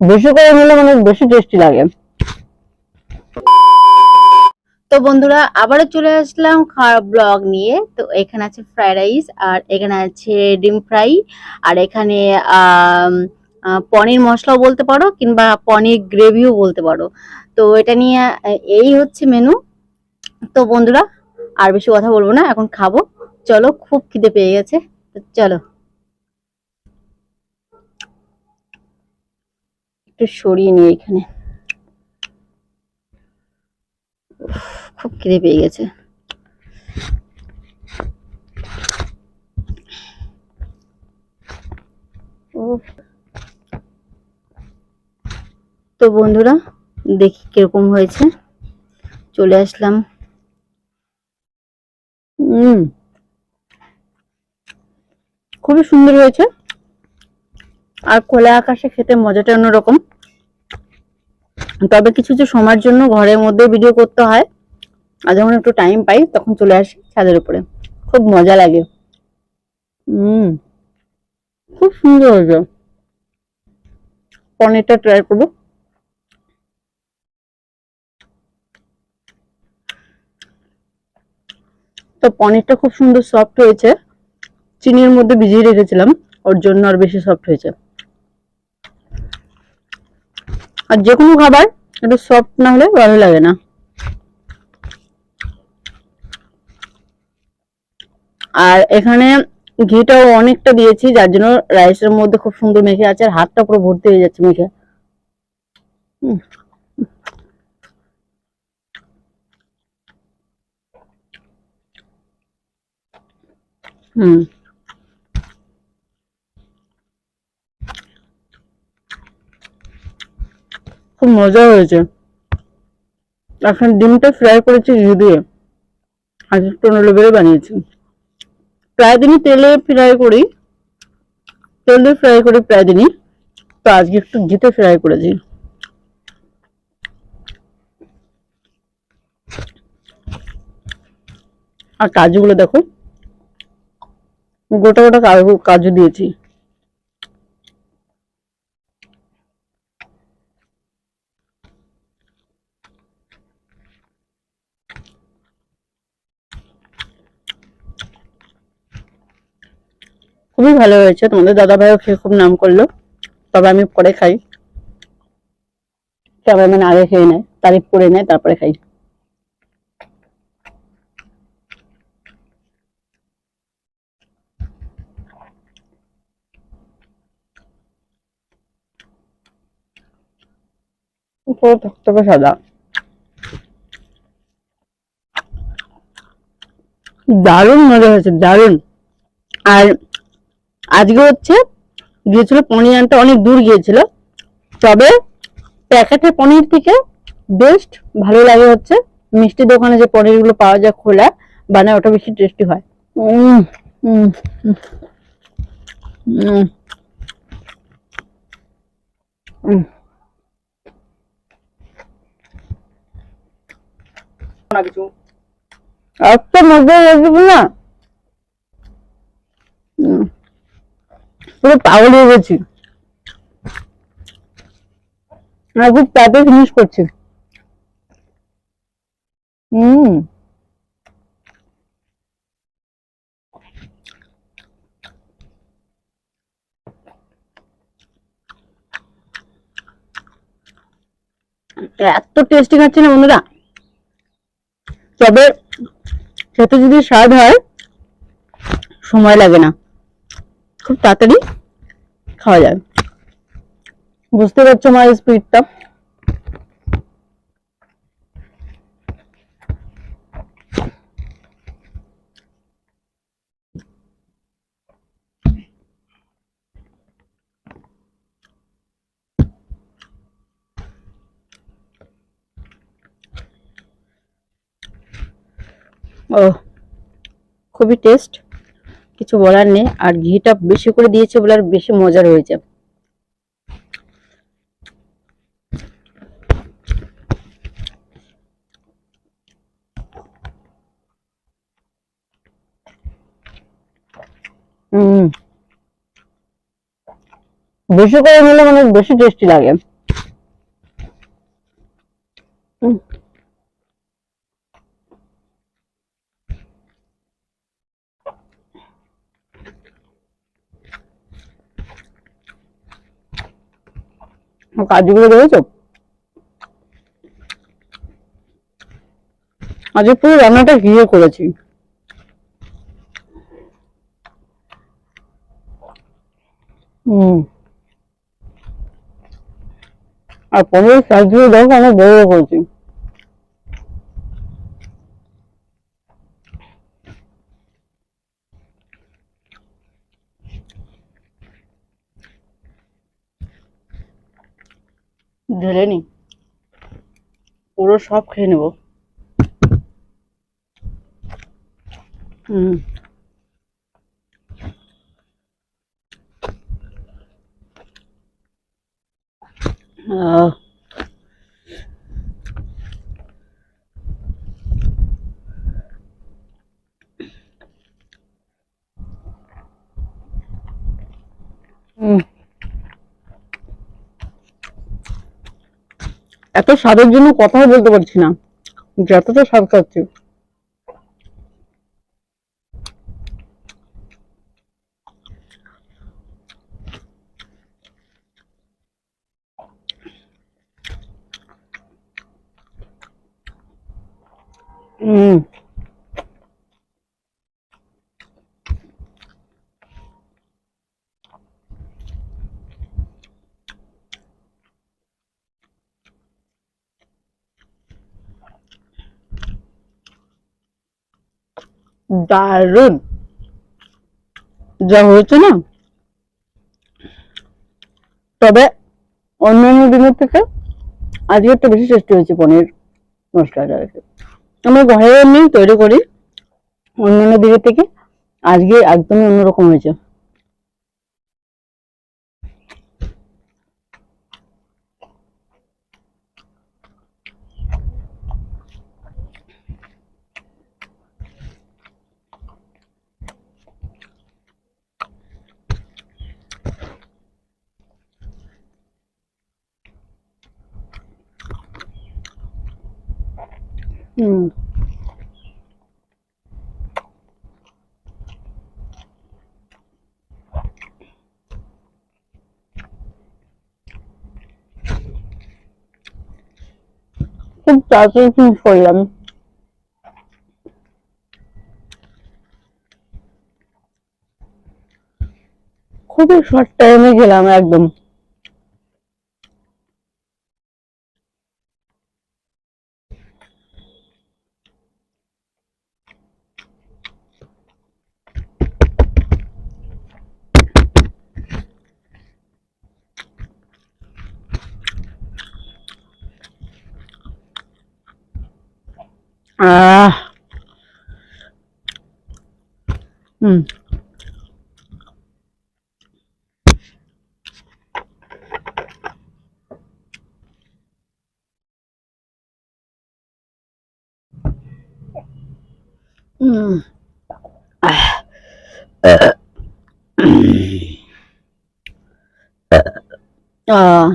বেশি করে নিলে মানে বেশি টেস্টি লাগে। তো বন্ধুরা আবারও চলে আসলাম খাওয়ার ব্লগ নিয়ে। তো এখানে আছে ফ্রাইড রাইস আর এখানে আছে ডিম ফ্রাই আর এখানে আহ, পনির মশলাও বলতে পারো কিংবা পনির গ্রেভিও বলতে পারো। তো এটা নিয়ে, এই হচ্ছে মেনু তো বন্ধুরা, আর বেশি কথা বলব না, এখন খাব। চলো, খুব খিদে পেয়ে গেছে। চলো। একটু সরিয়ে নিই এখানে। খুব খিদে পেয়ে গেছে। উফ। তো বন্ধুরা, দেখি কীরকম হয়েছে। চলে আসলাম। হুম খুবই সুন্দর হয়েছে। আর খোলা আকাশে খেতে মজাটা অন্যরকম। তবে কিছু কিছু সময়ের জন্য ঘরের মধ্যে ভিডিও করতে হয়, আর যখন একটু টাইম পাই, তখন চলে আসি ছাদের উপরে। খুব মজা লাগে। হুম খুব সুন্দর হয়েছে। পনিরটা ট্রাই করব। তো পনিরটা খুব সুন্দর সফট হয়েছে। চিনির মধ্যে ভিজিয়ে রেখেছিলাম, ওর জন্য আর বেশি সফট হয়েছে। আর যে কোনো খাবার, একটু সফট না হলে ভালো লাগে না। আর এখানে ঘিটাও অনেকটা দিয়েছি, যার জন্য রাইসের মধ্যে খুব সুন্দর মেখে আছে, আর হাতটা পুরো ভর্তি হয়ে যাচ্ছে মেখে। হুম। খুব মজা হয়েছে। এখন ডিমটা ফ্রাই করেছি ঘি দিয়ে আর একটু লেবেলে বানিয়েছি। প্রায় দিনই তেলে ফ্রাই করি। তেলে ফ্রাই করি প্রায় দিনই। তো আজকে একটু ঘিতে ফ্রাই করেছি। আর কাজুগুলো দেখো। গোটা গোটা কাজু দিয়েছি। খুবই ভালো হয়েছে। তোমাদের দাদা ভাইও খেয়ে খুব নাম করল। তবে আমি পরে খাই। ক্যামেরাম্যান আগে খেয়ে নেয় তারিফ করে নেয়, তারপরে খাই। পুরো থকথকে সাদা। দারুণ মজা হয়েছে দারুণ। আর আজকে হচ্ছে গিয়েছিল পনির আনতে অনেক দূর গিয়েছিল। তবে প্যাকেটের পনির থেকে বেস্ট ভালো লাগে হচ্ছে মিষ্টি দোকানে যে পনিরগুলো পাওয়া যায় খোলা বানায় ওটা বেশি টেস্টি হয়। উম, মজা পাগল হয়ে গেছি। খুব তাড়াতাড়ি ফিনিশ করছি। হুম এত টেস্টি খাচ্ছে না বন্ধুরা। তবে খেতে যদি স্বাদ হয়, সময় লাগে না। খুব তাড়াতাড়ি খাওয়া যায়। বুঝতে পারছ আমার স্পিডটা খুবই টেস্ট কিছু বলার নেই, আর ঘিটা বেশি করে দিয়েছে বলে আর বেশি মজা হয়েছে। বেশি করে নিলে মানে বেশি টেস্টি লাগে। হুম কাজুগুলো দেখেছ? আজকে পুরো রান্নাটা ঘিয়ে করেছি। হুম। আর পনেরো সাইজগুলো দেখো, আমার বড় বড় করেছি। ঢেলে নি পুরো সব খেয়ে নেব। হুম। আহ হুম এত স্বাদের জন্য কথাও বলতে পারছি না। যতটা স্বাদ খাচ্ছি। হুম দারুণ যা হয়েছে না? তবে অন্যান্য দিনের থেকে আজকে একটু বেশি টেস্টি হয়েছে পনির মশলাটা আর কি। আমরা ঘরে এমনি তৈরি করি। অন্যান্য দিনের থেকে আজকে একদমই অন্যরকম হয়েছে। হুম। খুব তাড়াতাড়ি ফিনিশ করলাম। খুবই শর্ট টাইমে গেলাম একদম। আহ হুম হুম আহ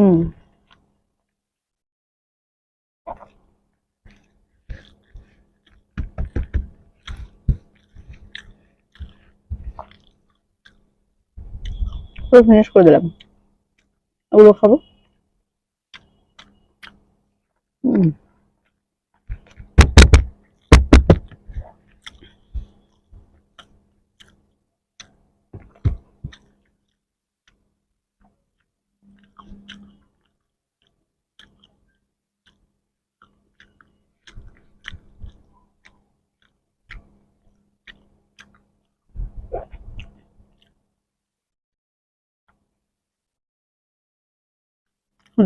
হুম। পুরো ফিনিশ করে দিলাম। ওগুলো খাব। হুম।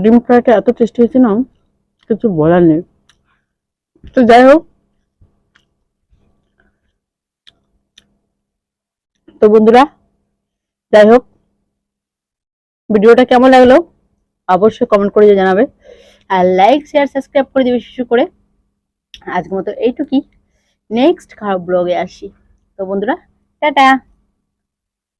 ডিম ফ্রাইটা এত টেস্টি হয়েছে না, কিছু বলার নেই। তো যাই হোক, তো বন্ধুরা, যাই হোক, ভিডিওটা কেমন লাগল অবশ্যই কমেন্ট করে জানাবে। আর লাইক শেয়ার সাবস্ক্রাইব করে দেবে শিশু করে। আজকের মতো এইটুকুই। নেক্সট খারাপ ব্লগে আসি। তো বন্ধুরা, টাটা।